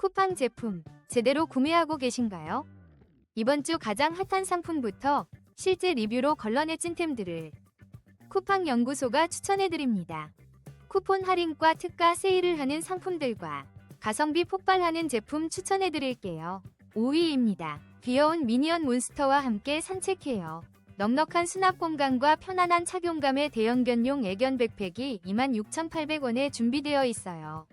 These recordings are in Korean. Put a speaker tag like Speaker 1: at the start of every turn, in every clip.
Speaker 1: 쿠팡 제품 제대로 구매하고 계신가요? 이번 주 가장 핫한 상품부터 실제 리뷰로 걸러내 찐템들을 쿠팡 연구소가 추천해드립니다. 쿠폰 할인과 특가 세일을 하는 상품들과 가성비 폭발하는 제품 추천해드릴게요. 5위입니다. 귀여운 미니언 몬스터와 함께 산책해요. 넉넉한 수납 공간과 편안한 착용감의 대형견용 애견 백팩이 26,800원에 준비되어 있어요.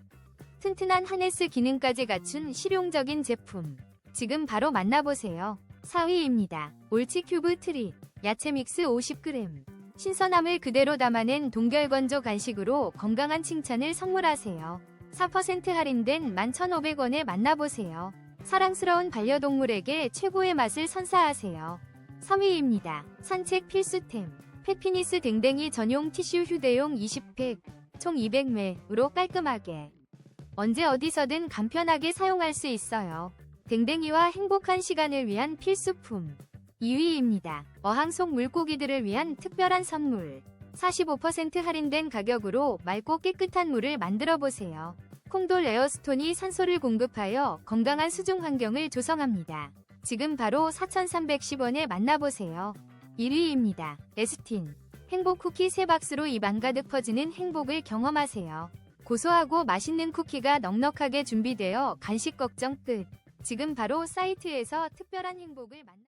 Speaker 1: 튼튼한 하네스 기능까지 갖춘 실용적인 제품. 지금 바로 만나보세요. 4위입니다. 옳치 큐브 트릿. 야채 믹스 50g. 신선함을 그대로 담아낸 동결건조 간식으로 건강한 칭찬을 선물하세요. 4% 할인된 11,500원에 만나보세요. 사랑스러운 반려동물에게 최고의 맛을 선사하세요. 3위입니다. 산책 필수템. 페피니스 댕댕이 전용 티슈 휴대용 20팩. 총 200매으로 깔끔하게. 언제 어디서든 간편하게 사용할 수 있어요. 댕댕이와 행복한 시간을 위한 필수품. 2위입니다. 어항 속 물고기들을 위한 특별한 선물. 45% 할인된 가격으로 맑고 깨끗한 물을 만들어 보세요. 콩돌 에어스톤이 산소를 공급하여 건강한 수중 환경을 조성합니다. 지금 바로 4,310원에 만나보세요. 1위입니다. 에스틴. 행복 쿠키 3박스로 입 안 가득 퍼지는 행복을 경험하세요. 고소하고 맛있는 쿠키가 넉넉하게 준비되어 간식 걱정 끝. 지금 바로 사이트에서 특별한 행복을 만나